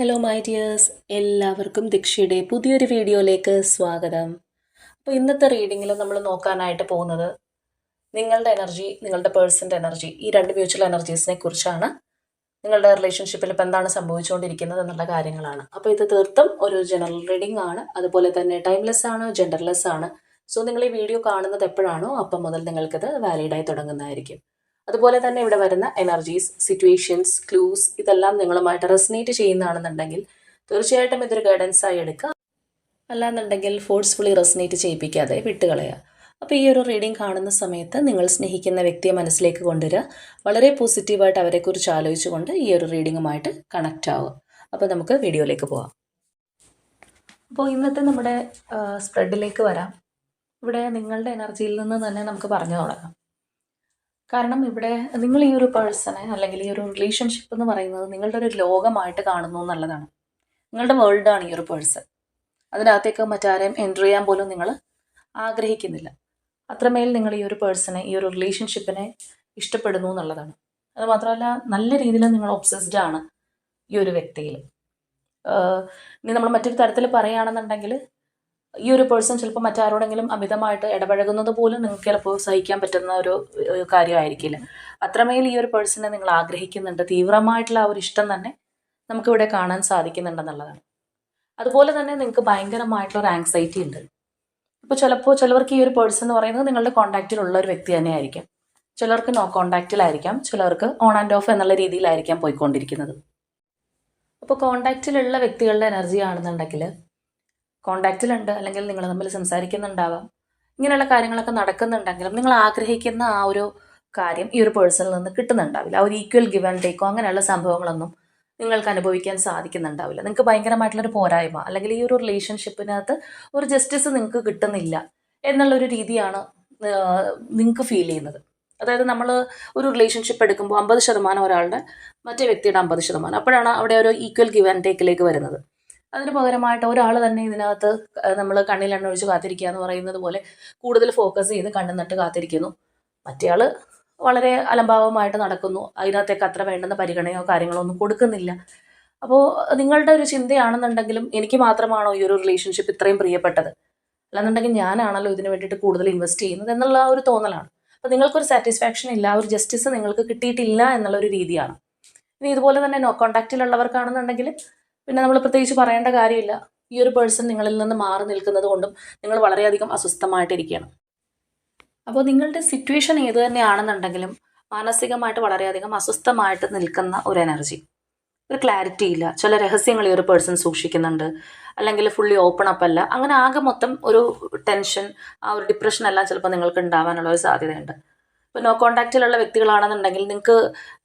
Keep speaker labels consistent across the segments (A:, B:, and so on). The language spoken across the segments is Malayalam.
A: ഹലോ മൈ ഡിയേഴ്സ് എല്ലാവർക്കും ദീക്ഷയുടെ പുതിയൊരു വീഡിയോയിലേക്ക് സ്വാഗതം അപ്പോൾ ഇന്നത്തെ റീഡിങ്ങിൽ നമ്മൾ നോക്കാനായിട്ട് പോകുന്നത് നിങ്ങളുടെ എനർജി നിങ്ങളുടെ പേഴ്സൻ്റെ എനർജി ഈ രണ്ട് മ്യൂച്വൽ എനർജീസിനെ കുറിച്ചാണ് നിങ്ങളുടെ റിലേഷൻഷിപ്പിൽ ഇപ്പോൾ എന്താണ് സംഭവിച്ചുകൊണ്ടിരിക്കുന്നത് എന്നുള്ള കാര്യങ്ങളാണ് അപ്പോൾ ഇത് തീർത്തും ഒരു ജനറൽ റീഡിംഗ് ആണ് അതുപോലെ തന്നെ ടൈംലെസ് ആണ് ജെൻഡർലെസ് ആണ് സോ നിങ്ങൾ ഈ വീഡിയോ കാണുന്നത് എപ്പോഴാണോ അപ്പം മുതൽ നിങ്ങൾക്കത് വാലിഡായി തുടങ്ങുന്നതായിരിക്കും അതുപോലെ തന്നെ ഇവിടെ വരുന്ന എനർജീസ് സിറ്റുവേഷൻസ് ക്ലൂസ് ഇതെല്ലാം നിങ്ങളുമായിട്ട് റെസിനേറ്റ് ചെയ്യുന്നതാണെന്നുണ്ടെങ്കിൽ തീർച്ചയായിട്ടും ഇതൊരു ഗൈഡൻസ് ആയി എടുക്കുക അല്ലാന്നുണ്ടെങ്കിൽ ഫോഴ്സ്ഫുള്ളി റെസിനേറ്റ് ചെയ്യിപ്പിക്കാതെ വിട്ടുകളയുക അപ്പോൾ ഈ ഒരു റീഡിംഗ് കാണുന്ന സമയത്ത് നിങ്ങൾ സ്നേഹിക്കുന്ന വ്യക്തിയെ മനസ്സിലേക്ക് കൊണ്ടുവരിക വളരെ പോസിറ്റീവായിട്ട് അവരെക്കുറിച്ച് ആലോചിച്ചുകൊണ്ട് ഈ ഒരു റീഡിങ്ങുമായിട്ട് കണക്റ്റ് ആവുക അപ്പോൾ നമുക്ക് വീഡിയോയിലേക്ക് പോവാം അപ്പോൾ ഇന്നത്തെ നമ്മുടെ സ്പ്രെഡിലേക്ക് വരാം ഇവിടെ നിങ്ങളുടെ എനർജിയിൽ നിന്ന് തന്നെ നമുക്ക് പറഞ്ഞു തുടങ്ങാം കാരണം ഇവിടെ നിങ്ങൾ ഈ ഒരു പേഴ്സണെ അല്ലെങ്കിൽ ഈ ഒരു റിലേഷൻഷിപ്പ് എന്ന് പറയുന്നത് നിങ്ങളുടെ ഒരു ലോകമായിട്ട് കാണുന്നു എന്നുള്ളതാണ് നിങ്ങളുടെ വേൾഡാണ് ഈ ഒരു പേഴ്സൺ അതിനകത്തേക്ക് മറ്റാരെയും എൻ്റർ ചെയ്യാൻ പോലും നിങ്ങൾ ആഗ്രഹിക്കുന്നില്ല അത്രമേൽ നിങ്ങൾ ഈ ഒരു പേഴ്സണെ ഈ ഒരു റിലേഷൻഷിപ്പിനെ ഇഷ്ടപ്പെടുന്നു എന്നുള്ളതാണ് അത് മാത്രമല്ല നല്ല രീതിയിൽ നിങ്ങൾ ഒബ്സസ്ഡ് ആണ് ഈ ഒരു വ്യക്തിയിൽ ഇനി നമ്മൾ മറ്റൊരു തരത്തിൽ പറയുകയാണെന്നുണ്ടെങ്കിൽ ഈ ഒരു പേഴ്സൺ ചിലപ്പോൾ മറ്റാരോടെങ്കിലും അമിതമായിട്ട് ഇടപഴകുന്നത് പോലും നിങ്ങൾക്ക് ചിലപ്പോൾ സഹിക്കാൻ പറ്റുന്ന ഒരു കാര്യമായിരിക്കില്ല അത്രമേൽ ഈ ഒരു പേഴ്സണെ നിങ്ങൾ ആഗ്രഹിക്കുന്നുണ്ട് തീവ്രമായിട്ടുള്ള ആ ഒരു ഇഷ്ടം തന്നെ നമുക്കിവിടെ കാണാൻ സാധിക്കുന്നുണ്ടെന്നുള്ളതാണ് അതുപോലെ തന്നെ നിങ്ങൾക്ക് ഭയങ്കരമായിട്ടുള്ള ഒരു ആങ്സൈറ്റി ഉണ്ട് ഇപ്പോൾ ചിലപ്പോൾ ചിലവർക്ക് ഈ ഒരു പേഴ്സൺ എന്ന് പറയുന്നത് നിങ്ങളുടെ കോണ്ടാക്റ്റിലുള്ള ഒരു വ്യക്തി തന്നെ ആയിരിക്കാം ചിലർക്ക് നോ കോണ്ടാക്റ്റിലായിരിക്കാം ചിലർക്ക് ഓൺ ആൻഡ് ഓഫ് എന്നുള്ള രീതിയിലായിരിക്കാം പോയിക്കൊണ്ടിരിക്കുന്നത് അപ്പോൾ കോണ്ടാക്റ്റിലുള്ള വ്യക്തികളുടെ എനർജി ആണെന്നുണ്ടെങ്കിൽ കോണ്ടാക്റ്റിലുണ്ട് അല്ലെങ്കിൽ നിങ്ങൾ തമ്മിൽ സംസാരിക്കുന്നുണ്ടാവാം ഇങ്ങനെയുള്ള കാര്യങ്ങളൊക്കെ നടക്കുന്നുണ്ടെങ്കിലും നിങ്ങൾ ആഗ്രഹിക്കുന്ന ആ ഒരു കാര്യം ഈ ഒരു പേഴ്സണിൽ നിന്ന് കിട്ടുന്നുണ്ടാവില്ല ആ ഒരു ഈക്വൽ ഗിവ് ആൻഡ് ടേക്കോ അങ്ങനെയുള്ള സംഭവങ്ങളൊന്നും നിങ്ങൾക്ക് അനുഭവിക്കാൻ സാധിക്കുന്നുണ്ടാവില്ല നിങ്ങൾക്ക് ഭയങ്കരമായിട്ടുള്ളൊരു പോരായ്മ അല്ലെങ്കിൽ ഈ ഒരു റിലേഷൻഷിപ്പിനകത്ത് ഒരു ജസ്റ്റിസ് നിങ്ങൾക്ക് കിട്ടുന്നില്ല എന്നുള്ളൊരു രീതിയാണ് നിങ്ങൾക്ക് ഫീൽ ചെയ്യുന്നത് അതായത് നമ്മൾ ഒരു റിലേഷൻഷിപ്പ് എടുക്കുമ്പോൾ അമ്പത് ശതമാനം ഒരാളുടെ മറ്റേ വ്യക്തിയുടെ അമ്പത് ശതമാനം അപ്പോഴാണ് അവിടെ ഒരു ഈക്വൽ ഗിവ് ആൻഡ് ടേക്കിലേക്ക് വരുന്നത് അതിന് പകരമായിട്ട് ഒരാൾ തന്നെ ഇതിനകത്ത് നമ്മൾ കണ്ണിൽ എണ്ണ ഒഴിച്ച് കാത്തിരിക്കുക എന്ന് പറയുന്നത് പോലെ കൂടുതൽ ഫോക്കസ് ചെയ്ത് കണ്ണു നട്ട് കാത്തിരിക്കുന്നു ആൾ വളരെ അലംഭാവമായിട്ട് നടക്കുന്നു അതിനകത്തേക്ക് അത്ര വേണ്ടുന്ന പരിഗണനയോ കാര്യങ്ങളോ ഒന്നും കൊടുക്കുന്നില്ല അപ്പോൾ നിങ്ങളുടെ ഒരു ചിന്തയാണെന്നുണ്ടെങ്കിലും എനിക്ക് മാത്രമാണോ ഈ ഒരു റിലേഷൻഷിപ്പ് ഇത്രയും പ്രിയപ്പെട്ടത് അല്ലാന്നുണ്ടെങ്കിൽ ഞാനാണല്ലോ ഇതിന് വേണ്ടിയിട്ട് കൂടുതൽ ഇൻവെസ്റ്റ് ചെയ്യുന്നത് എന്നുള്ള ഒരു തോന്നലാണ് അപ്പോൾ നിങ്ങൾക്കൊരു സാറ്റിസ്ഫാക്ഷൻ ഇല്ല ഒരു ജസ്റ്റിസ് നിങ്ങൾക്ക് കിട്ടിയിട്ടില്ല എന്നുള്ള ഒരു രീതിയാണ് ഇനി ഇതുപോലെ തന്നെ നോ കോൺടാക്റ്റിലുള്ളവർക്കാണെന്നുണ്ടെങ്കിൽ പിന്നെ നമ്മൾ പ്രത്യേകിച്ച് പറയേണ്ട കാര്യമില്ല ഈ ഒരു പേഴ്സൺ നിങ്ങളിൽ നിന്ന് മാറി നിൽക്കുന്നത് കൊണ്ടും നിങ്ങൾ വളരെയധികം അസ്വസ്ഥമായിട്ടിരിക്കുകയാണ് അപ്പോൾ നിങ്ങളുടെ സിറ്റുവേഷൻ ഏത് തന്നെയാണെന്നുണ്ടെങ്കിലും മാനസികമായിട്ട് വളരെയധികം അസ്വസ്ഥമായിട്ട് നിൽക്കുന്ന ഒരു എനർജി ഒരു ക്ലാരിറ്റി ഇല്ല ചില രഹസ്യങ്ങൾ ഈ ഒരു പേഴ്സൺ സൂക്ഷിക്കുന്നുണ്ട് അല്ലെങ്കിൽ ഫുള്ളി ഓപ്പൺ അപ്പ് അല്ല അങ്ങനെ ആകെ മൊത്തം ഒരു ടെൻഷൻ ആ ഒരു ഡിപ്രഷൻ എല്ലാം ചിലപ്പോൾ നിങ്ങൾക്ക് ഉണ്ടാവാനുള്ള ഒരു സാധ്യതയുണ്ട് ഇപ്പോൾ നോ കോൺടാക്റ്റിലുള്ള വ്യക്തികളാണെന്നുണ്ടെങ്കിൽ നിങ്ങൾക്ക്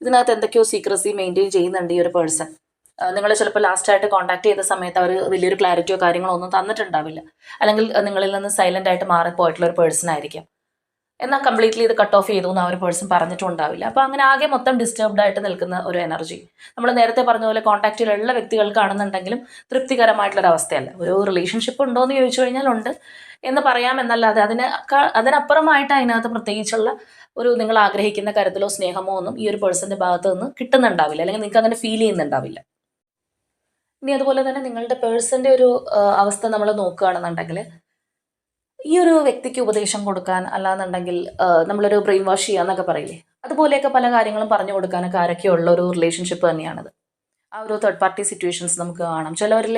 A: ഇതിനകത്ത് എന്തൊക്കെയോ സീക്രസി മെയിൻറ്റെയിൻ ചെയ്യുന്നുണ്ട് ഈ ഒരു പേഴ്സൺ നിങ്ങൾ ചിലപ്പോൾ ലാസ്റ്റായിട്ട് കോൺടാക്ട് ചെയ്ത സമയത്ത് അവർ വലിയൊരു ക്ലാരിറ്റിയോ കാര്യങ്ങളോ ഒന്നും തന്നിട്ടുണ്ടാവില്ല അല്ലെങ്കിൽ നിങ്ങളിൽ നിന്ന് സൈലന്റ് ആയിട്ട് മാറിപ്പോയിട്ടുള്ള ഒരു പേഴ്സൺ ആയിരിക്കാം എന്നാൽ കംപ്ലീറ്റ്ലി ഇത് കട്ട് ഓഫ് ചെയ്തു എന്ന് ആ ഒരു പേഴ്സൺ പറഞ്ഞിട്ടുണ്ടാവില്ല അപ്പോൾ അങ്ങനെ ആകെ മൊത്തം ഡിസ്റ്റർബ്ഡ് ആയിട്ട് നിൽക്കുന്ന ഒരു എനർജി നമ്മൾ നേരത്തെ പറഞ്ഞ പോലെ കോൺടാക്റ്റിലുള്ള വ്യക്തികൾക്കാണെന്നുണ്ടെങ്കിലും തൃപ്തികരമായിട്ടുള്ളൊരു അവസ്ഥയല്ല ഒരു റിലേഷൻഷിപ്പ് ഉണ്ടോ എന്ന് ചോദിച്ചു കഴിഞ്ഞാൽ ഉണ്ട് എന്ന് പറയാം എന്നല്ലാതെ അതിന് അതിനപ്പുറമായിട്ട് അതിനകത്ത് പ്രത്യേകിച്ചുള്ള ഒരു നിങ്ങൾ ആഗ്രഹിക്കുന്ന കാര്യത്തിലോ സ്നേഹമോ ഒന്നും ഈ ഒരു പേഴ്സന്റെ ഭാഗത്തു നിന്ന് കിട്ടുന്നുണ്ടാവില്ല അല്ലെങ്കിൽ നിങ്ങൾക്ക് അങ്ങനെ ഫീൽ ചെയ്യുന്നുണ്ടാവില്ല ഇനി അതുപോലെ തന്നെ നിങ്ങളുടെ പേഴ്സൻ്റെ ഒരു അവസ്ഥ നമ്മൾ നോക്കുകയാണെന്നുണ്ടെങ്കിൽ ഈ ഒരു വ്യക്തിക്ക് ഉപദേശം കൊടുക്കാൻ അല്ലാന്നുണ്ടെങ്കിൽ നമ്മളൊരു ബ്രെയിൻ വാഷ് ചെയ്യാന്നൊക്കെ പറയില്ലേ അതുപോലെയൊക്കെ പല കാര്യങ്ങളും പറഞ്ഞു കൊടുക്കാനൊക്കെ ആരൊക്കെ ഉള്ള ഒരു റിലേഷൻഷിപ്പ് തന്നെയാണത് ആ ഒരു തേർഡ് പാർട്ടി സിറ്റുവേഷൻസ് നമുക്ക് കാണാം ചിലവരിൽ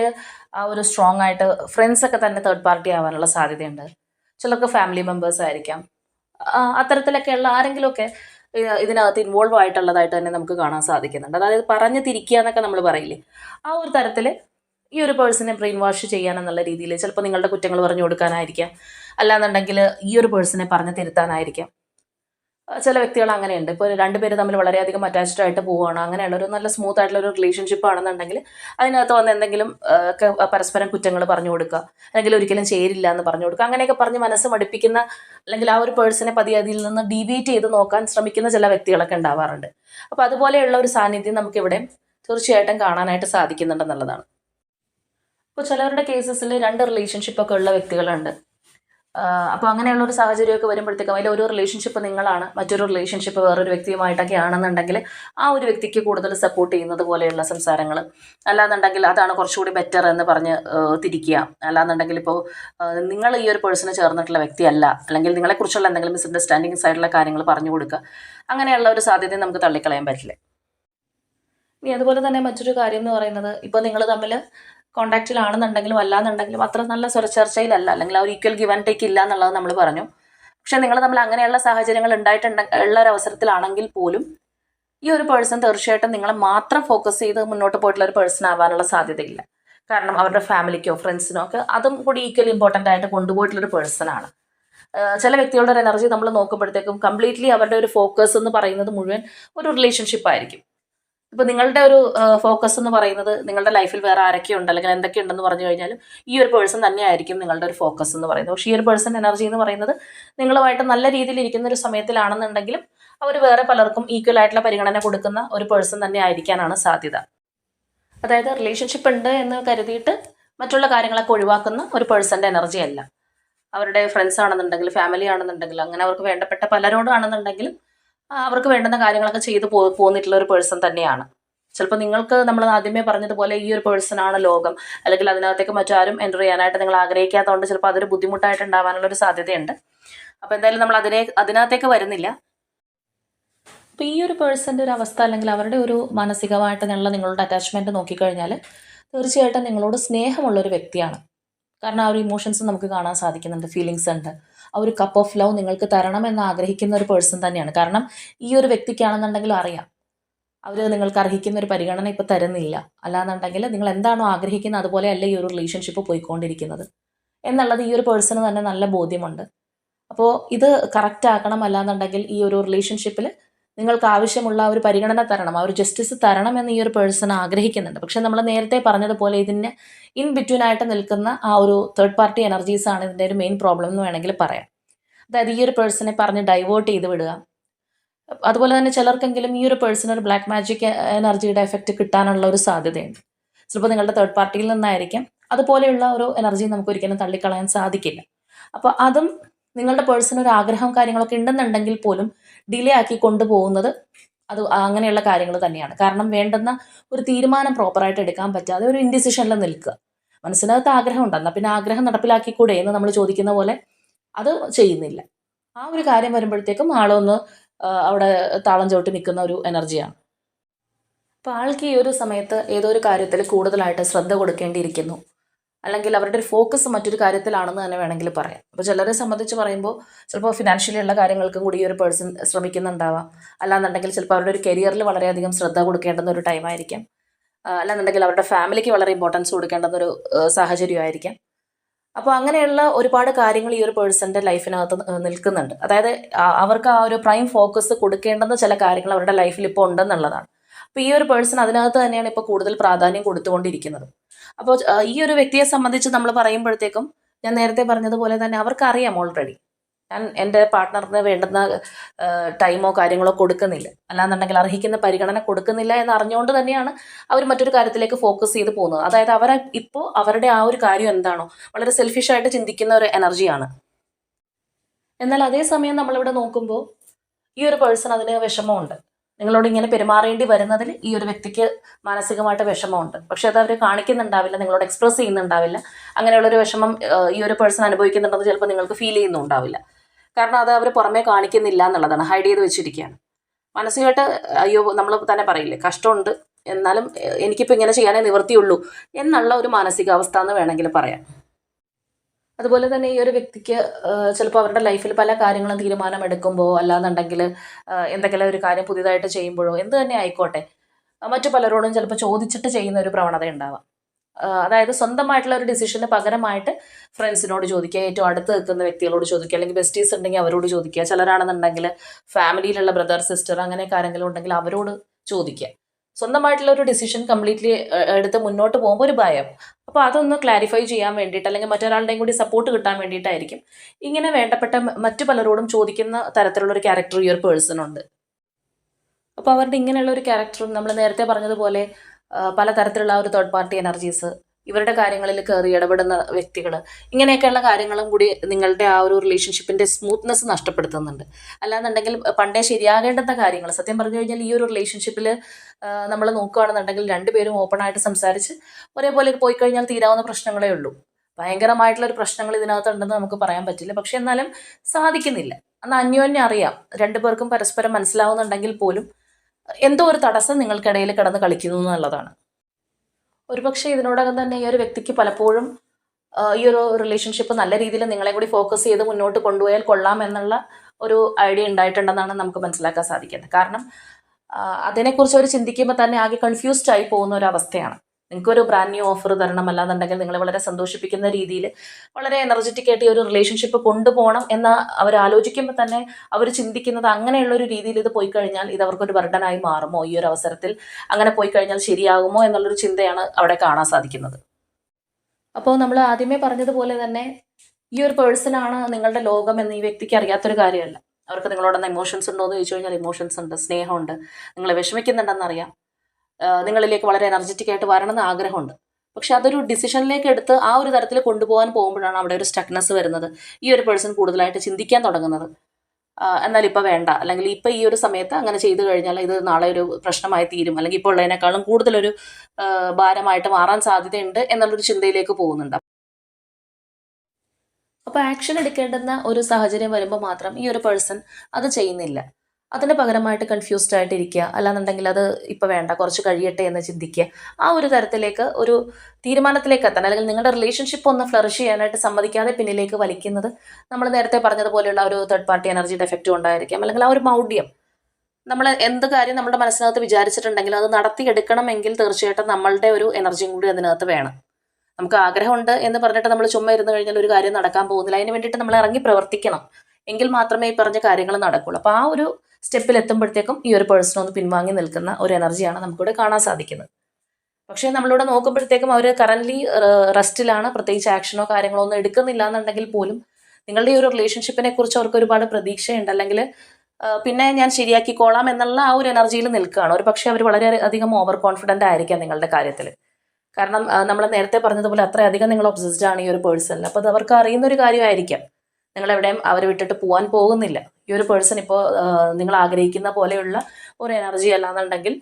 A: ആ ഒരു സ്ട്രോങ് ആയിട്ട് ഫ്രണ്ട്സൊക്കെ തന്നെ തേർഡ് പാർട്ടി ആവാനുള്ള സാധ്യതയുണ്ട് ചിലർക്ക് ഫാമിലി മെമ്പേഴ്സ് ആയിരിക്കാം അത്തരത്തിലൊക്കെയുള്ള ആരെങ്കിലുമൊക്കെ ഇതിനകത്ത് ഇൻവോൾവ് ആയിട്ടുള്ളതായിട്ട് തന്നെ നമുക്ക് കാണാൻ സാധിക്കുന്നുണ്ട് അതായത് പറഞ്ഞു തിരിക്കുക എന്നൊക്കെ നമ്മൾ പറയില്ലേ ആ ഒരു തരത്തിൽ ഈ ഒരു പേഴ്സണെ ബ്രെയിൻ വാഷ് ചെയ്യാനെന്നുള്ള രീതിയിൽ ചിലപ്പോൾ നിങ്ങളുടെ കുറ്റങ്ങൾ പറഞ്ഞു കൊടുക്കാനായിരിക്കാം അല്ലാന്നുണ്ടെങ്കിൽ ഈ ഒരു പേഴ്സണെ പറഞ്ഞു തിരുത്താനായിരിക്കാം ചില വ്യക്തികൾ അങ്ങനെയുണ്ട് ഇപ്പോൾ രണ്ടുപേര് തമ്മിൽ വളരെയധികം അറ്റാച്ച്ഡ് ആയിട്ട് പോവുകയാണ് അങ്ങനെയുള്ള ഒരു നല്ല സ്മൂത്ത് ആയിട്ടുള്ള ഒരു റിലേഷൻഷിപ്പ് ആണെന്നുണ്ടെങ്കിൽ അതിനകത്ത് വന്ന് എന്തെങ്കിലും പരസ്പരം കുറ്റങ്ങൾ പറഞ്ഞു കൊടുക്കുക അല്ലെങ്കിൽ ഒരിക്കലും ചേരില്ല എന്ന് പറഞ്ഞു കൊടുക്കുക അങ്ങനെയൊക്കെ പറഞ്ഞ് മനസ്സ് മടുപ്പിക്കുന്ന അല്ലെങ്കിൽ ആ ഒരു പേഴ്സണെ പതിയെ അതിൽ നിന്ന് ഡീവിയേറ്റ് ചെയ്ത് നോക്കാൻ ശ്രമിക്കുന്ന ചില വ്യക്തികളൊക്കെ ഉണ്ടാവാറുണ്ട് അപ്പോൾ അതുപോലെയുള്ള ഒരു സാന്നിധ്യം നമുക്കിവിടെ തീർച്ചയായിട്ടും കാണാനായിട്ട് സാധിക്കുന്നുണ്ടെന്നുള്ളതാണ് അപ്പോൾ ചിലവരുടെ കേസസിൽ രണ്ട് റിലേഷൻഷിപ്പൊക്കെ ഉള്ള വ്യക്തികളുണ്ട് അപ്പോൾ അങ്ങനെയുള്ള ഒരു സാഹചര്യമൊക്കെ വരുമ്പോഴത്തേക്കും അതിൽ ഒരു റിലേഷൻഷിപ്പ് നിങ്ങളാണ് മറ്റൊരു റിലേഷൻഷിപ്പ് വേറൊരു വ്യക്തിയുമായിട്ടൊക്കെ ആണെന്നുണ്ടെങ്കിൽ ആ ഒരു വ്യക്തിക്ക് കൂടുതൽ സപ്പോർട്ട് ചെയ്യുന്നത് പോലെയുള്ള സംസാരങ്ങൾ അല്ലാന്നുണ്ടെങ്കിൽ അതാണ് കുറച്ചുകൂടി ബെറ്റർ എന്ന് പറഞ്ഞ് തിരിക്കുക അല്ലാന്നുണ്ടെങ്കിൽ ഇപ്പോൾ നിങ്ങൾ ഈ ഒരു പേഴ്സണ് ചേർന്നിട്ടുള്ള വ്യക്തിയല്ല അല്ലെങ്കിൽ നിങ്ങളെക്കുറിച്ചുള്ള എന്തെങ്കിലും മിസ്അണ്ടർസ്റ്റാൻഡിങ്സ് ആയിട്ടുള്ള കാര്യങ്ങൾ പറഞ്ഞു കൊടുക്കുക അങ്ങനെയുള്ള ഒരു സാധ്യത നമുക്ക് തള്ളിക്കളയാൻ പറ്റില്ല ഇനി അതുപോലെ തന്നെ മറ്റൊരു കാര്യം എന്ന് പറയുന്നത് ഇപ്പോൾ നിങ്ങൾ തമ്മിൽ കോണ്ടാക്റ്റിലാണെന്നുണ്ടെങ്കിലും അല്ലാന്നുണ്ടെങ്കിലും അത്ര നല്ല സ്വരചർച്ചയിലല്ല അല്ലെങ്കിൽ ആ ഒരു ഈക്വൽ ഗിവൻ ടേക്ക് ഇല്ല എന്നുള്ളത് നമ്മൾ പറഞ്ഞു പക്ഷെ നിങ്ങൾ തമ്മിൽ അങ്ങനെയുള്ള സാഹചര്യങ്ങൾ ഉണ്ടായിട്ടുണ്ട് ഉള്ള ഒരു അവസരത്തിലാണെങ്കിൽ പോലും ഈ ഒരു പേഴ്സൺ തീർച്ചയായിട്ടും നിങ്ങളെ മാത്രം ഫോക്കസ് ചെയ്ത് മുന്നോട്ട് പോയിട്ടുള്ള ഒരു പേഴ്സൺ ആവാനുള്ള സാധ്യതയില്ല കാരണം അവരുടെ ഫാമിലിക്കോ ഫ്രണ്ട്സിനോ ഒക്കെ അതും കൂടി ഈക്വലി ഇമ്പോർട്ടൻ്റ് ആയിട്ട് കൊണ്ടുപോയിട്ടുള്ള ഒരു പേഴ്സൺ ആണ് ചില വ്യക്തികളുടെ ഒരു എനർജി നമ്മൾ നോക്കുമ്പോഴത്തേക്കും കംപ്ലീറ്റ്ലി അവരുടെ ഒരു ഫോക്കസ് എന്ന് പറയുന്നത് മുഴുവൻ ഒരു റിലേഷൻഷിപ്പ് ആയിരിക്കും ഇപ്പൊ നിങ്ങളുടെ ഒരു ഫോക്കസ് എന്ന് പറയുന്നത് നിങ്ങളുടെ ലൈഫിൽ വേറെ ആരൊക്കെയുണ്ട് അല്ലെങ്കിൽ എന്തൊക്കെയുണ്ടെന്ന് പറഞ്ഞു കഴിഞ്ഞാലും ഈ ഒരു പേഴ്സൺ തന്നെയായിരിക്കും നിങ്ങളുടെ ഒരു ഫോക്കസ് എന്ന് പറയുന്നത് പക്ഷേ ഈ ഒരു പേഴ്സൺ എനർജി എന്ന് പറയുന്നത് നിങ്ങളുമായിട്ട് നല്ല രീതിയിൽ ഇരിക്കുന്ന ഒരു സമയത്തിലാണെന്നുണ്ടെങ്കിലും അവർ വേറെ പലർക്കും ഈക്വൽ ആയിട്ടുള്ള പരിഗണന കൊടുക്കുന്ന ഒരു പേഴ്സൺ തന്നെ ആയിരിക്കാനാണ് സാധ്യത അതായത് റിലേഷൻഷിപ്പ് ഉണ്ട് എന്ന് കരുതിയിട്ട് മറ്റുള്ള കാര്യങ്ങളൊക്കെ ഒഴിവാക്കുന്ന ഒരു പേഴ്സന്റെ എനർജി അല്ല അവരുടെ ഫ്രണ്ട്സ് ആണെന്നുണ്ടെങ്കിൽ ഫാമിലി ആണെന്നുണ്ടെങ്കിൽ അങ്ങനെ അവർക്ക് വേണ്ടപ്പെട്ട പലരോടാണെന്നുണ്ടെങ്കിലും അവർക്ക് വേണ്ടുന്ന കാര്യങ്ങളൊക്കെ ചെയ്തു പോ പോന്നിട്ടുള്ള ഒരു പേഴ്സൺ തന്നെയാണ് ചിലപ്പോൾ നിങ്ങൾക്ക് നമ്മൾ ആദ്യമേ പറഞ്ഞതുപോലെ ഈ ഒരു പേഴ്സൺ ആണ് ലോകം അല്ലെങ്കിൽ അതിനകത്തേക്ക് മറ്റാരും എൻ്റർ ചെയ്യാനായിട്ട് നിങ്ങൾ ആഗ്രഹിക്കാത്തതുകൊണ്ട് ചിലപ്പോൾ അതൊരു ബുദ്ധിമുട്ടായിട്ട് ഉണ്ടാവാനുള്ള ഒരു സാധ്യതയുണ്ട് അപ്പോൾ എന്തായാലും നമ്മൾ അതിനെ അതിനകത്തേക്ക് വരുന്നില്ല അപ്പോൾ ഈ ഒരു പേഴ്സൻ്റെ ഒരു അവസ്ഥ അല്ലെങ്കിൽ അവരുടെ ഒരു മാനസികമായിട്ട് നിങ്ങൾ നിങ്ങളുടെ അറ്റാച്ച്മെൻറ്റ് നോക്കിക്കഴിഞ്ഞാൽ തീർച്ചയായിട്ടും നിങ്ങളോട് സ്നേഹമുള്ളൊരു വ്യക്തിയാണ് കാരണം ആ ഒരു ഇമോഷൻസ് നമുക്ക് കാണാൻ സാധിക്കുന്നുണ്ട് ഫീലിങ്സ് ഉണ്ട് ആ ഒരു കപ്പ് ഓഫ് ലവ് നിങ്ങൾക്ക് തരണം എന്ന് ആഗ്രഹിക്കുന്ന ഒരു പേഴ്സൺ തന്നെയാണ് കാരണം ഈ ഒരു വ്യക്തിക്കാണെന്നുണ്ടെങ്കിലും അറിയാം അവർ നിങ്ങൾക്ക് അർഹിക്കുന്ന ഒരു പരിഗണന ഇപ്പോൾ തരുന്നില്ല അല്ലാന്നുണ്ടെങ്കിൽ നിങ്ങൾ എന്താണോ ആഗ്രഹിക്കുന്നത് അതുപോലെ അല്ല ഈ ഒരു റിലേഷൻഷിപ്പ് പോയിക്കൊണ്ടിരിക്കുന്നത് എന്നുള്ളത് ഈ ഒരു പേഴ്സണ് തന്നെ നല്ല ബോധ്യമുണ്ട് അപ്പോൾ ഇത് കറക്റ്റ് ആക്കണം അല്ലാന്നുണ്ടെങ്കിൽ ഈ ഒരു റിലേഷൻഷിപ്പിൽ നിങ്ങൾക്ക് ആവശ്യമുള്ള ഒരു പരിഗണന തരണം ആ ഒരു ജസ്റ്റിസ് തരണം എന്ന് ഈ ഒരു പേഴ്സൺ ആഗ്രഹിക്കുന്നുണ്ട് പക്ഷെ നമ്മൾ നേരത്തെ പറഞ്ഞതുപോലെ ഇതിന് ഇൻ ബിറ്റ്വീൻ ആയിട്ട് നിൽക്കുന്ന ആ ഒരു തേർഡ് പാർട്ടി എനർജീസ് ആണ് ഇതിൻ്റെ ഒരു മെയിൻ പ്രോബ്ലം എന്ന് വേണമെങ്കിൽ പറയാം അതായത് ഈ ഒരു പേഴ്സണെ പറഞ്ഞ് ഡൈവേർട്ട് ചെയ്ത് വിടുക അതുപോലെ തന്നെ ചിലർക്കെങ്കിലും ഈ ഒരു പേഴ്സൺ ഒരു ബ്ലാക്ക് മാജിക് എനർജിയുടെ എഫക്റ്റ് കിട്ടാനുള്ള ഒരു സാധ്യതയുണ്ട് ചിലപ്പോൾ നിങ്ങളുടെ തേർഡ് പാർട്ടിയിൽ നിന്നായിരിക്കും അതുപോലെയുള്ള ഒരു എനർജി നമുക്ക് ഒരിക്കലും തള്ളിക്കളയാൻ സാധിക്കില്ല അപ്പോൾ അതും നിങ്ങളുടെ പേഴ്സൺ ഒരു ആഗ്രഹം കാര്യങ്ങളൊക്കെ ഉണ്ടെന്നുണ്ടെങ്കിൽ പോലും ഡിലേ ആക്കി കൊണ്ടുപോകുന്നത് അത് അങ്ങനെയുള്ള കാര്യങ്ങൾ തന്നെയാണ് കാരണം വേണ്ടുന്ന ഒരു തീരുമാനം പ്രോപ്പറായിട്ട് എടുക്കാൻ പറ്റാതെ ഒരു ഇൻഡിസിഷനിൽ നിൽക്കുക മനസ്സിനകത്ത് ആഗ്രഹം ഉണ്ട് എന്നാൽ പിന്നെ ആഗ്രഹം നടപ്പിലാക്കിക്കൂടെ എന്ന് നമ്മൾ ചോദിക്കുന്ന പോലെ അത് ചെയ്യുന്നില്ല ആ ഒരു കാര്യം വരുമ്പോഴത്തേക്കും ആളൊന്ന് അവിടെ താളം ചവിട്ടി നിൽക്കുന്ന ഒരു എനർജിയാണ് അപ്പോൾ ആൾക്ക് ഈ ഒരു സമയത്ത് ഏതോ ഒരു കാര്യത്തിൽ കൂടുതലായിട്ട് ശ്രദ്ധ കൊടുക്കേണ്ടിയിരിക്കുന്നു അല്ലെങ്കിൽ അവരുടെ ഒരു ഫോക്കസ് മറ്റൊരു കാര്യത്തിലാണെന്ന് തന്നെ വേണമെങ്കിൽ പറയാം അപ്പോൾ ചിലരെ സംബന്ധിച്ച് പറയുമ്പോൾ ചിലപ്പോൾ ഫിനാൻഷ്യലി ഉള്ള കാര്യങ്ങൾക്കും കൂടി ഈ ഒരു പേഴ്സൺ ശ്രമിക്കുന്നുണ്ടാവാം അല്ലാന്നുണ്ടെങ്കിൽ ചിലപ്പോൾ അവരുടെ ഒരു കരിയറിൽ വളരെയധികം ശ്രദ്ധ കൊടുക്കേണ്ടുന്ന ഒരു ടൈമായിരിക്കാം അല്ലാന്നുണ്ടെങ്കിൽ അവരുടെ ഫാമിലിക്ക് വളരെ ഇമ്പോർട്ടൻസ് കൊടുക്കേണ്ടുന്ന ഒരു സാഹചര്യമായിരിക്കാം അപ്പോൾ അങ്ങനെയുള്ള ഒരുപാട് കാര്യങ്ങൾ ഈ ഒരു പേഴ്സൻ്റെ ലൈഫിനകത്ത് നിൽക്കുന്നുണ്ട് അതായത് അവർക്ക് ആ ഒരു പ്രൈം ഫോക്കസ് കൊടുക്കേണ്ടുന്ന ചില കാര്യങ്ങൾ അവരുടെ ലൈഫിൽ ഇപ്പോൾ ഉണ്ടെന്നുള്ളതാണ് അപ്പോൾ ഈ ഒരു പേഴ്സൺ അതിനകത്ത് തന്നെയാണ് ഇപ്പോൾ കൂടുതൽ പ്രാധാന്യം കൊടുത്തുകൊണ്ടിരിക്കുന്നത് അപ്പോൾ ഈ ഒരു വ്യക്തിയെ സംബന്ധിച്ച് നമ്മൾ പറയുമ്പോഴത്തേക്കും ഞാൻ നേരത്തെ പറഞ്ഞതുപോലെ തന്നെ അവർക്ക് അറിയാം ഓൾറെഡി ഞാൻ എൻ്റെ പാർട്ട്ണറിന് വേണ്ടുന്ന ടൈമോ കാര്യങ്ങളോ കൊടുക്കുന്നില്ല അല്ലാന്നുണ്ടെങ്കിൽ അർഹിക്കുന്ന പരിഗണന കൊടുക്കുന്നില്ല എന്ന് അറിഞ്ഞുകൊണ്ട് തന്നെയാണ് അവർ മറ്റൊരു കാര്യത്തിലേക്ക് ഫോക്കസ് ചെയ്ത് പോകുന്നത് അതായത് അവർ ഇപ്പോൾ അവരുടെ ആ ഒരു കാര്യം എന്താണോ വളരെ സെൽഫിഷായിട്ട് ചിന്തിക്കുന്ന ഒരു എനർജിയാണ് എന്നാൽ അതേസമയം നമ്മളിവിടെ നോക്കുമ്പോൾ ഈ ഒരു പേഴ്സൺ അതിന് വിഷമമുണ്ട് നിങ്ങളോട് ഇങ്ങനെ പെരുമാറേണ്ടി വരുന്നതിൽ ഈ ഒരു വ്യക്തിക്ക് മാനസികമായിട്ട് വിഷമമുണ്ട് പക്ഷേ അത് അവർ കാണിക്കുന്നുണ്ടാവില്ല നിങ്ങളോട് എക്സ്പ്രസ് ചെയ്യുന്നുണ്ടാവില്ല അങ്ങനെയുള്ളൊരു വിഷമം ഈ ഒരു പേഴ്സൺ അനുഭവിക്കുന്നുണ്ടെന്ന് ചിലപ്പോൾ നിങ്ങൾക്ക് ഫീൽ ചെയ്യുന്നുണ്ടാവില്ല കാരണം അത് അവർ പുറമേ കാണിക്കുന്നില്ല എന്നുള്ളതാണ് ഹൈഡ് ചെയ്ത് വെച്ചിരിക്കുകയാണ് മാനസികമായിട്ട് അയ്യോ നമ്മൾ തന്നെ പറയില്ലേ കഷ്ടമുണ്ട് എന്നാലും എനിക്കിപ്പോൾ ഇങ്ങനെ ചെയ്യാനേ നിവൃത്തിയുള്ളൂ എന്നുള്ള ഒരു മാനസികാവസ്ഥ എന്ന് വേണമെങ്കിൽ പറയാം അതുപോലെ തന്നെ ഈ ഒരു വ്യക്തിക്ക് ചിലപ്പോൾ അവരുടെ ലൈഫിൽ പല കാര്യങ്ങളും തീരുമാനമെടുക്കുമ്പോൾ അല്ലാന്നുണ്ടെങ്കിൽ എന്തെങ്കിലും ഒരു കാര്യം പുതിയതായിട്ട് ചെയ്യുമ്പോഴോ എന്ത് തന്നെ ആയിക്കോട്ടെ മറ്റു പലരോടും ചിലപ്പോൾ ചോദിച്ചിട്ട് ചെയ്യുന്ന ഒരു പ്രവണത ഉണ്ടാവാം അതായത് സ്വന്തമായിട്ടുള്ള ഒരു ഡിസിഷന് പകരമായിട്ട് ഫ്രണ്ട്സിനോട് ചോദിക്കുക ഏറ്റവും അടുത്ത് നിൽക്കുന്ന വ്യക്തികളോട് ചോദിക്കുക അല്ലെങ്കിൽ ബെസ്റ്റീസ് ഉണ്ടെങ്കിൽ അവരോട് ചോദിക്കുക ചിലരാണെന്നുണ്ടെങ്കിൽ ഫാമിലിയിലുള്ള ബ്രദർ സിസ്റ്റർ അങ്ങനെയൊക്കെ ആരെങ്കിലും ഉണ്ടെങ്കിൽ അവരോട് ചോദിക്കുക സ്വന്തമായിട്ടുള്ള ഒരു ഡിസിഷൻ കംപ്ലീറ്റ്ലി എടുത്ത് മുന്നോട്ട് പോകുമ്പോൾ ഒരു ഭയം അപ്പോൾ അതൊന്ന് ക്ലാരിഫൈ ചെയ്യാൻ വേണ്ടിയിട്ട് അല്ലെങ്കിൽ മറ്റൊരാളുടെയും കൂടി സപ്പോർട്ട് കിട്ടാൻ വേണ്ടിയിട്ടായിരിക്കും ഇങ്ങനെ വേണ്ടപ്പെട്ട മറ്റു പലരോടും ചോദിക്കുന്ന തരത്തിലുള്ള ഒരു ക്യാരക്ടർ ഈ ഒരു പേഴ്സൺ ഉണ്ട് അപ്പോൾ അവരുടെ ഇങ്ങനെയുള്ള ഒരു ക്യാരക്ടറും നമ്മൾ നേരത്തെ പറഞ്ഞതുപോലെ പല തരത്തിലുള്ള ഒരു തേർഡ് പാർട്ടി എനർജീസ് ഇവരുടെ കാര്യങ്ങളിൽ കയറി ഇടപെടുന്ന വ്യക്തികൾ ഇങ്ങനെയൊക്കെയുള്ള കാര്യങ്ങളും കൂടി നിങ്ങളുടെ ആ ഒരു റിലേഷൻഷിപ്പിന്റെ സ്മൂത്ത്നെസ് നഷ്ടപ്പെടുത്തുന്നുണ്ട് അല്ലാന്നുണ്ടെങ്കിൽ പണ്ടേ ശരിയാകേണ്ടുന്ന കാര്യങ്ങൾ സത്യം പറഞ്ഞു കഴിഞ്ഞാൽ ഈ ഒരു റിലേഷൻഷിപ്പിൽ നമ്മൾ നോക്കുകയാണെന്നുണ്ടെങ്കിൽ രണ്ടുപേരും ഓപ്പൺ ആയിട്ട് സംസാരിച്ച് ഒരേപോലെ പോയി കഴിഞ്ഞാൽ തീരാവുന്ന പ്രശ്നങ്ങളേ ഉള്ളൂ ഭയങ്കരമായിട്ടുള്ള ഒരു പ്രശ്നങ്ങൾ ഇതിനകത്തുണ്ടെന്ന് നമുക്ക് പറയാൻ പറ്റില്ല പക്ഷെ എന്നാലും സാധിക്കുന്നില്ല അന്ന് അന്യോന്യം അറിയാം രണ്ടു പേർക്കും പരസ്പരം മനസ്സിലാവുന്നുണ്ടെങ്കിൽ പോലും എന്തോ ഒരു തടസ്സം നിങ്ങൾക്കിടയിൽ കിടന്ന് കളിക്കുന്നു എന്നുള്ളതാണ് ഒരുപക്ഷെ ഇതിനോടകം തന്നെ ഈ ഒരു വ്യക്തിക്ക് പലപ്പോഴും ഈ ഒരു റിലേഷൻഷിപ്പ് നല്ല രീതിയിൽ നിങ്ങളെ കൂടി ഫോക്കസ് ചെയ്ത് മുന്നോട്ട് കൊണ്ടുപോയാൽ കൊള്ളാം എന്നുള്ള ഒരു ഐഡിയ ഉണ്ടായിട്ടുണ്ടെന്നാണ് നമുക്ക് മനസ്സിലാക്കാൻ സാധിക്കുന്നത് കാരണം അതിനെക്കുറിച്ച് അവർ ചിന്തിക്കുമ്പോൾ തന്നെ ആകെ കൺഫ്യൂസ്ഡ് ആയി പോകുന്ന ഒരു അവസ്ഥയാണ് നിങ്ങൾക്കൊരു ബ്രാൻഡ് ന്യൂ ഓഫർ തരണം അല്ലാന്നുണ്ടെങ്കിൽ നിങ്ങളെ വളരെ സന്തോഷിപ്പിക്കുന്ന രീതിയിൽ വളരെ എനർജറ്റിക് ആയിട്ട് ഈ ഒരു റിലേഷൻഷിപ്പ് കൊണ്ടുപോകണം എന്ന് അവർ ആലോചിക്കുമ്പോൾ തന്നെ അവർ ചിന്തിക്കുന്നത് അങ്ങനെയുള്ള ഒരു രീതിയിൽ ഇത് പോയി കഴിഞ്ഞാൽ ഇത് അവർക്കൊരു ബർഡനായി മാറുമോ ഈ ഒരു അവസരത്തിൽ അങ്ങനെ പോയി കഴിഞ്ഞാൽ ശരിയാകുമോ എന്നുള്ളൊരു ചിന്തയാണ് അവിടെ കാണാൻ സാധിക്കുന്നത് അപ്പോൾ നമ്മൾ ആദ്യമേ പറഞ്ഞതുപോലെ തന്നെ ഈ ഒരു പേഴ്സണാണ് നിങ്ങളുടെ ലോകം എന്ന് ഈ വ്യക്തിക്ക് അറിയാത്തൊരു കാര്യമല്ല അവർക്ക് നിങ്ങളോടൊന്ന് ഇമോഷൻസ് ഉണ്ടോ എന്ന് ചോദിച്ചു കഴിഞ്ഞാൽ ഇമോഷൻസ് ഉണ്ട് സ്നേഹമുണ്ട് നിങ്ങളെ വിഷമിക്കുന്നുണ്ടെന്നറിയാം നിങ്ങളിലേക്ക് വളരെ എനർജറ്റിക് ആയിട്ട് വരണമെന്ന് ആഗ്രഹമുണ്ട് പക്ഷെ അതൊരു ഡിസിഷനിലേക്ക് എടുത്ത് ആ ഒരു തരത്തിൽ കൊണ്ടുപോകാൻ പോകുമ്പോഴാണ് അവിടെ ഒരു സ്റ്റക്നെസ് വരുന്നത് ഈ ഒരു പേഴ്സൺ കൂടുതലായിട്ട് ചിന്തിക്കാൻ തുടങ്ങുന്നത് എന്നാൽ ഇപ്പോൾ വേണ്ട അല്ലെങ്കിൽ ഇപ്പോൾ ഈ ഒരു സമയത്ത് അങ്ങനെ ചെയ്തു കഴിഞ്ഞാൽ ഇത് നാളെ ഒരു പ്രശ്നമായി തീരും അല്ലെങ്കിൽ ഇപ്പോൾ ഉള്ളതിനേക്കാളും കൂടുതലൊരു ഭാരമായിട്ട് മാറാൻ സാധ്യതയുണ്ട് എന്നുള്ളൊരു ചിന്തയിലേക്ക് പോകുന്നുണ്ട് അപ്പോൾ ആക്ഷൻ എടുക്കേണ്ടുന്ന ഒരു സാഹചര്യം വരുമ്പോൾ മാത്രം ഈ ഒരു പേഴ്സൺ അത് ചെയ്യുന്നില്ല അതിന് പകരമായിട്ട് കൺഫ്യൂസ്ഡ് ആയിട്ടിരിക്കുക അല്ലാന്നുണ്ടെങ്കിൽ അത് ഇപ്പോൾ വേണ്ട കുറച്ച് കഴിയട്ടെ എന്ന് ചിന്തിക്കുക ആ ഒരു തരത്തിലേക്ക് ഒരു തീരുമാനത്തിലേക്ക് എത്താൻ അല്ലെങ്കിൽ നിങ്ങളുടെ റിലേഷൻഷിപ്പ് ഒന്ന് ഫ്ലറിഷ് ചെയ്യാനായിട്ട് സമ്മതിക്കാതെ പിന്നിലേക്ക് വലിക്കുന്നത് നമ്മൾ നേരത്തെ പറഞ്ഞതുപോലെയുള്ള ഒരു തേർഡ് പാർട്ടി എനർജിയുടെ എഫക്റ്റ് ഉണ്ടായിരിക്കാം അല്ലെങ്കിൽ ആ ഒരു മൗഢ്യം നമ്മൾ എന്ത് കാര്യം നമ്മുടെ മനസ്സിനകത്ത് വിചാരിച്ചിട്ടുണ്ടെങ്കിൽ അത് നടത്തിയെടുക്കണമെങ്കിൽ തീർച്ചയായിട്ടും നമ്മളുടെ ഒരു എനർജിയും കൂടി അതിനകത്ത് വേണം നമുക്ക് ആഗ്രഹമുണ്ട് എന്ന് പറഞ്ഞിട്ട് നമ്മൾ ചുമ്മാ ഇരുന്ന് കഴിഞ്ഞാൽ ഒരു കാര്യം നടക്കാൻ പോകുന്നില്ല അതിന് വേണ്ടിയിട്ട് നമ്മൾ ഇറങ്ങി പ്രവർത്തിക്കണം എങ്കിൽ മാത്രമേ ഈ പറഞ്ഞ കാര്യങ്ങൾ നടക്കുള്ളൂ അപ്പോൾ ആ ഒരു സ്റ്റെപ്പിൽ എത്തുമ്പോഴത്തേക്കും ഈ ഒരു പേഴ്സൺ ഒന്ന് പിൻവാങ്ങി നിൽക്കുന്ന ഒരു എനർജിയാണ് നമുക്കിവിടെ കാണാൻ സാധിക്കുന്നത് പക്ഷേ നമ്മളിവിടെ നോക്കുമ്പോഴത്തേക്കും അവർ കറന്റ്ലി റെസ്റ്റിലാണ് പ്രത്യേകിച്ച് ആക്ഷനോ കാര്യങ്ങളോ ഒന്നും എടുക്കുന്നില്ല എന്നുണ്ടെങ്കിൽ പോലും നിങ്ങളുടെ ഈ ഒരു റിലേഷൻഷിപ്പിനെ കുറിച്ച് അവർക്ക് ഒരുപാട് പ്രതീക്ഷയുണ്ട് അല്ലെങ്കിൽ പിന്നെ ഞാൻ ശരിയാക്കിക്കോളാം എന്നുള്ള ആ ഒരു എനർജിയിൽ നിൽക്കുകയാണ് ഒരു പക്ഷേ അവർ വളരെ അധികം ഓവർ കോൺഫിഡൻ്റ് ആയിരിക്കാം നിങ്ങളുടെ കാര്യത്തിൽ കാരണം നമ്മൾ നേരത്തെ പറഞ്ഞതുപോലെ അത്രയധികം നിങ്ങൾ ഒബ്സസ്ഡ് ആണ് ഈ ഒരു പേഴ്സണിൽ അപ്പോൾ അത് അവർക്ക് അറിയുന്ന ഒരു കാര്യമായിരിക്കാം നിങ്ങൾ എവിടെയും അവരെ വിട്ടിട്ട് പോകാൻ പോകുന്നില്ല ഈ ഒരു പേഴ്സൺ ഇപ്പോൾ നിങ്ങൾ ആഗ്രഹിക്കുന്ന പോലെയുള്ള ഒരു എനർജി അല്ലാന്നുണ്ടെങ്കിൽ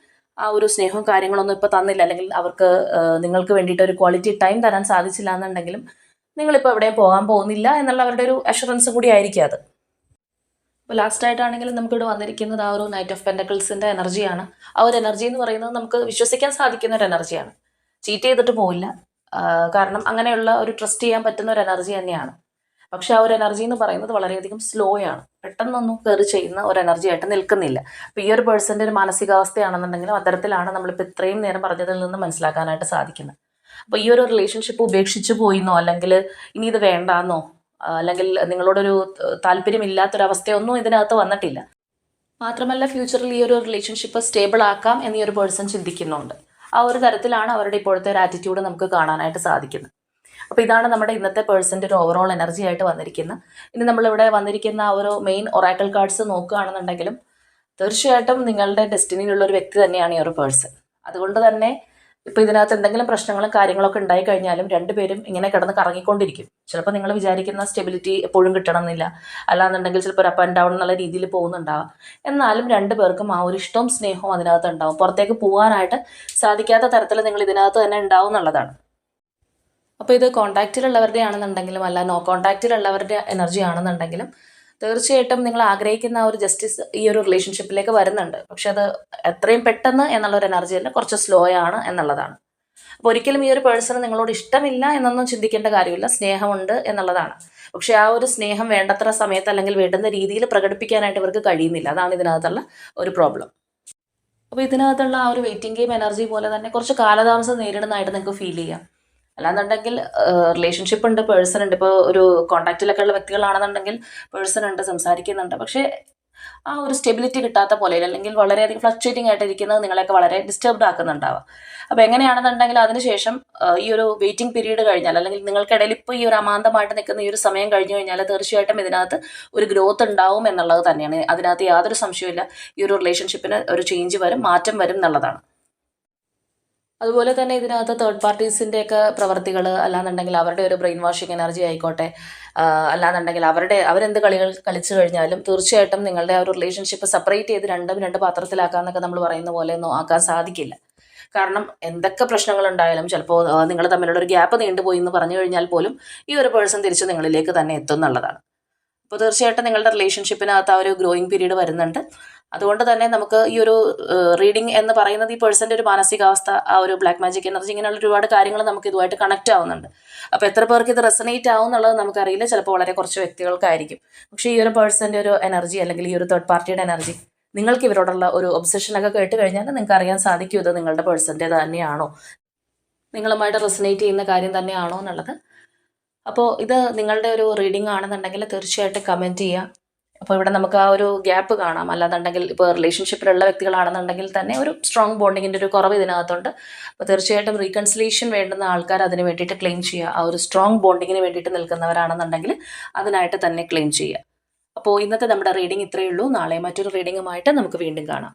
A: ആ ഒരു സ്നേഹവും കാര്യങ്ങളൊന്നും ഇപ്പോൾ തന്നില്ല അല്ലെങ്കിൽ അവർക്ക് നിങ്ങൾക്ക് വേണ്ടിയിട്ട് ഒരു ക്വാളിറ്റി ടൈം തരാൻ സാധിച്ചില്ല എന്നുണ്ടെങ്കിലും നിങ്ങളിപ്പോൾ എവിടെയും പോകാൻ പോകുന്നില്ല എന്നുള്ള അവരുടെ ഒരു അഷുറൻസ് കൂടി ആയിരിക്കും അത് ഇപ്പോൾ ലാസ്റ്റ് ആയിട്ടാണെങ്കിലും നമുക്കിവിടെ വന്നിരിക്കുന്നത് ആ ഒരു നൈറ്റ് ഓഫ് പെൻഡക്കിൾസിൻ്റെ എനർജിയാണ് ആ ഒരു എനർജി എന്ന് പറയുന്നത് നമുക്ക് വിശ്വസിക്കാൻ സാധിക്കുന്ന ഒരു എനർജിയാണ് ചീറ്റ് ചെയ്തിട്ട് പോവില്ല കാരണം അങ്ങനെയുള്ള ഒരു ട്രസ്റ്റ് ചെയ്യാൻ പറ്റുന്ന ഒരു എനർജി തന്നെയാണ് പക്ഷെ ആ ഒരു എനർജി എന്ന് പറയുന്നത് വളരെയധികം സ്ലോ ആണ് പെട്ടെന്നൊന്നും കയറി ചെയ്യുന്ന ഒരു എനർജി ആയിട്ട് നിൽക്കുന്നില്ല അപ്പോൾ ഈ ഒരു പേഴ്സന്റെ ഒരു മാനസികാവസ്ഥയാണെന്നുണ്ടെങ്കിലും അത്തരത്തിലാണ് നമ്മളിപ്പോൾ ഇത്രയും നേരം പറഞ്ഞതിൽ നിന്ന് മനസ്സിലാക്കാനായിട്ട് സാധിക്കുന്നത് അപ്പോൾ ഈ ഒരു റിലേഷൻഷിപ്പ് ഉപേക്ഷിച്ചു പോയിന്നോ അല്ലെങ്കിൽ ഇനി ഇത് വേണ്ടാന്നോ അല്ലെങ്കിൽ നിങ്ങളോടൊരു താല്പര്യമില്ലാത്തൊരവസ്ഥയൊന്നും ഇതിനകത്ത് വന്നിട്ടില്ല മാത്രമല്ല ഫ്യൂച്ചറിൽ ഈ ഒരു റിലേഷൻഷിപ്പ് സ്റ്റേബിൾ ആക്കാം എന്നീ ഒരു പേഴ്സൺ ചിന്തിക്കുന്നുണ്ട് ആ ഒരു തരത്തിലാണ് അവരുടെ ഇപ്പോഴത്തെ ഒരു ആറ്റിറ്റ്യൂഡ് നമുക്ക് കാണാനായിട്ട് സാധിക്കുന്നത് അപ്പോൾ ഇതാണ് നമ്മുടെ ഇന്നത്തെ പേഴ്സൻ്റെ ഒരു ഓവറോൾ എനർജി ആയിട്ട് വന്നിരിക്കുന്നത് ഇനി നമ്മളിവിടെ വന്നിരിക്കുന്ന ഒരു മെയിൻ ഒറാക്കൽ കാർഡ്സ് നോക്കുകയാണെന്നുണ്ടെങ്കിലും തീർച്ചയായിട്ടും നിങ്ങളുടെ ഡെസ്റ്റിനിയിലുള്ള ഒരു വ്യക്തി തന്നെയാണ് ഈ ഒരു പേഴ്സൺ അതുകൊണ്ട് തന്നെ ഇപ്പോൾ ഇതിനകത്ത് എന്തെങ്കിലും പ്രശ്നങ്ങളും കാര്യങ്ങളൊക്കെ ഉണ്ടായി കഴിഞ്ഞാലും രണ്ടുപേരും ഇങ്ങനെ കിടന്ന് കറങ്ങിക്കൊണ്ടിരിക്കും ചിലപ്പോൾ നിങ്ങൾ വിചാരിക്കുന്ന സ്റ്റെബിലിറ്റി എപ്പോഴും കിട്ടണമെന്നില്ല അല്ലാന്നുണ്ടെങ്കിൽ ചിലപ്പോൾ ഒരു അപ്പ് ആൻഡ് ഡൗൺ എന്നുള്ള രീതിയിൽ പോകുന്നുണ്ടാവാം എന്നാലും രണ്ടു പേർക്കും ആ ഒരു ഇഷ്ടവും സ്നേഹവും അതിനകത്ത് ഉണ്ടാവും പുറത്തേക്ക് പോകാനായിട്ട് സാധിക്കാത്ത തരത്തിൽ നിങ്ങൾ ഇതിനകത്ത് തന്നെ ഉണ്ടാവും എന്നുള്ളതാണ് അപ്പോൾ ഇത് കോണ്ടാക്റ്റിലുള്ളവരുടെ ആണെന്നുണ്ടെങ്കിലും അല്ല നോ കോണ്ടാക്റ്റിലുള്ളവരുടെ എനർജി ആണെന്നുണ്ടെങ്കിലും തീർച്ചയായിട്ടും നിങ്ങൾ ആഗ്രഹിക്കുന്ന ആ ഒരു ജസ്റ്റിസ് ഈ ഒരു റിലേഷൻഷിപ്പിലേക്ക് വരുന്നുണ്ട് പക്ഷെ അത് എത്രയും പെട്ടെന്ന് എന്നുള്ള ഒരു എനർജി അല്ല കുറച്ച് സ്ലോ ആണ് എന്നുള്ളതാണ് അപ്പോൾ ഒരിക്കലും ഈ ഒരു പേഴ്സണ് നിങ്ങളോട് ഇഷ്ടമില്ല എന്നൊന്നും ചിന്തിക്കേണ്ട കാര്യമില്ല സ്നേഹമുണ്ട് എന്നുള്ളതാണ് പക്ഷെ ആ ഒരു സ്നേഹം വേണ്ടത്ര സമയത്ത് അല്ലെങ്കിൽ വേണ്ടുന്ന രീതിയിൽ പ്രകടിപ്പിക്കാനായിട്ട് ഇവർക്ക് കഴിയുന്നില്ല അതാണ് ഇതിനകത്തുള്ള ഒരു പ്രോബ്ലം അപ്പോൾ ഇതിനകത്തുള്ള ആ ഒരു വെയിറ്റിംഗ് ഗെയിം എനർജി പോലെ തന്നെ കുറച്ച് കാലതാമസം നേരിടുന്നതായിട്ട് നിങ്ങൾക്ക് ഫീൽ ചെയ്യാം അല്ലാന്നുണ്ടെങ്കിൽ റിലേഷൻഷിപ്പ് ഉണ്ട് പേഴ്സൺ ഉണ്ട് ഇപ്പോൾ ഒരു കോണ്ടാക്റ്റിലൊക്കെ ഉള്ള വ്യക്തികളാണെന്നുണ്ടെങ്കിൽ പേഴ്സൺ ഉണ്ട് സംസാരിക്കുന്നുണ്ട് പക്ഷേ ആ ഒരു സ്റ്റെബിലിറ്റി കിട്ടാത്ത പോലെ അല്ലെങ്കിൽ വളരെയധികം ഫ്ലക്ച്വേറ്റിംഗ് ആയിട്ടിരിക്കുന്നത് നിങ്ങളെയൊക്കെ വളരെ ഡിസ്റ്റർബ്ഡ് ആക്കുന്നുണ്ടാവുക അപ്പോൾ എങ്ങനെയാണെന്നുണ്ടെങ്കിൽ അതിനുശേഷം ഈ ഒരു വെയിറ്റിംഗ് പീരീഡ് കഴിഞ്ഞാൽ അല്ലെങ്കിൽ നിങ്ങൾക്കിടയിൽ ഇപ്പോൾ ഈ ഒരു അമാന്തമായിട്ട് നിൽക്കുന്ന ഈ ഒരു സമയം കഴിഞ്ഞു കഴിഞ്ഞാൽ തീർച്ചയായിട്ടും ഇതിനകത്ത് ഒരു ഗ്രോത്ത് ഉണ്ടാവും എന്നുള്ളത് തന്നെയാണ് അതിനകത്ത് യാതൊരു സംശയമില്ല ഈ ഒരു റിലേഷൻഷിപ്പിന് ഒരു ചേഞ്ച് വരും മാറ്റം വരും എന്നുള്ളതാണ് അതുപോലെ തന്നെ ഇതിനകത്ത് തേർഡ് ഒക്കെ പ്രവർത്തികൾ അല്ലാന്നുണ്ടെങ്കിൽ അവരുടെ ഒരു ബ്രെയിൻ വാഷിംഗ് എനർജി ആയിക്കോട്ടെ അല്ലാന്നുണ്ടെങ്കിൽ അവരുടെ അവരെന്ത് കളികൾ കളിച്ചു കഴിഞ്ഞാലും തീർച്ചയായിട്ടും നിങ്ങളുടെ ആ ഒരു റിലേഷൻഷിപ്പ് സെപ്പറേറ്റ് ചെയ്ത് രണ്ടും രണ്ട് പാത്രത്തിലാക്കാന്നൊക്കെ നമ്മൾ പറയുന്ന പോലെ ആക്കാൻ സാധിക്കില്ല കാരണം എന്തൊക്കെ പ്രശ്നങ്ങൾ ഉണ്ടായാലും ചിലപ്പോൾ നിങ്ങൾ തമ്മിലുള്ള ഒരു ഗ്യാപ്പ് നീണ്ടുപോയി എന്ന് പറഞ്ഞു കഴിഞ്ഞാൽ പോലും ഈ ഒരു പേഴ്സൺ തിരിച്ച് നിങ്ങളിലേക്ക് തന്നെ എത്തും എന്നുള്ളതാണ് അപ്പോൾ തീർച്ചയായിട്ടും നിങ്ങളുടെ റിലേഷൻഷിപ്പിനകത്ത് ആ ഒരു ഗ്രോയിങ് പീരീഡ് വരുന്നുണ്ട് അതുകൊണ്ട് തന്നെ നമുക്ക് ഈ ഒരു റീഡിംഗ് എന്ന് പറയുന്നത് ഈ പേഴ്സൻ്റെ ഒരു മാനസികാവസ്ഥ ആ ഒരു ബ്ലാക്ക് മാജിക് എനർജി ഇങ്ങനെയുള്ള ഒരുപാട് കാര്യങ്ങൾ നമുക്ക് ഇതുമായിട്ട് കണക്ട് ആവുന്നുണ്ട് അപ്പോൾ എത്ര പേർക്ക് ഇത് റെസനേറ്റ് ആവും എന്നുള്ളത് നമുക്കറിയില്ല ചിലപ്പോൾ വളരെ കുറച്ച് വ്യക്തികൾക്കായിരിക്കും പക്ഷേ ഈ ഒരു പേഴ്സൻ്റെ ഒരു എനർജി അല്ലെങ്കിൽ ഈ ഒരു തേർഡ് പാർട്ടിയുടെ എനർജി നിങ്ങൾക്ക് ഇവരോടുള്ള ഒരു ഒബ്സഷനൊക്കെ കേട്ട് കഴിഞ്ഞാൽ നിങ്ങൾക്ക് അറിയാൻ സാധിക്കും ഇത് നിങ്ങളുടെ പേഴ്സൻ്റെ തന്നെയാണോ നിങ്ങളുമായിട്ട് റെസനേറ്റ് ചെയ്യുന്ന കാര്യം തന്നെയാണോ എന്നുള്ളത് അപ്പോൾ ഇത് നിങ്ങളുടെ ഒരു റീഡിംഗ് ആണെന്നുണ്ടെങ്കിൽ തീർച്ചയായിട്ടും കമൻറ്റ് ചെയ്യുക അപ്പോൾ ഇവിടെ നമുക്ക് ആ ഒരു ഗ്യാപ്പ് കാണാം അല്ലാന്നുണ്ടെങ്കിൽ ഇപ്പോൾ റിലേഷൻഷിപ്പിലുള്ള വ്യക്തികളാണെന്നുണ്ടെങ്കിൽ തന്നെ ഒരു സ്ട്രോങ് ബോണ്ടിങ്ങിൻ്റെ ഒരു കുറവ് ഇതിനകത്തുണ്ട് അപ്പോൾ തീർച്ചയായിട്ടും റീകൺസിലേഷൻ വേണ്ടുന്ന ആൾക്കാർ അതിന് വേണ്ടിയിട്ട് ക്ലെയിം ചെയ്യുക ആ ഒരു സ്ട്രോങ് ബോണ്ടിങ്ങിന് വേണ്ടിയിട്ട് നിൽക്കുന്നവരാണെന്നുണ്ടെങ്കിൽ അതിനായിട്ട് തന്നെ ക്ലെയിം ചെയ്യുക അപ്പോൾ ഇന്നത്തെ നമ്മുടെ റീഡിംഗ് ഇത്രയേ ഉള്ളൂ നാളെ മറ്റൊരു റീഡിങ്ങുമായിട്ട് നമുക്ക് വീണ്ടും കാണാം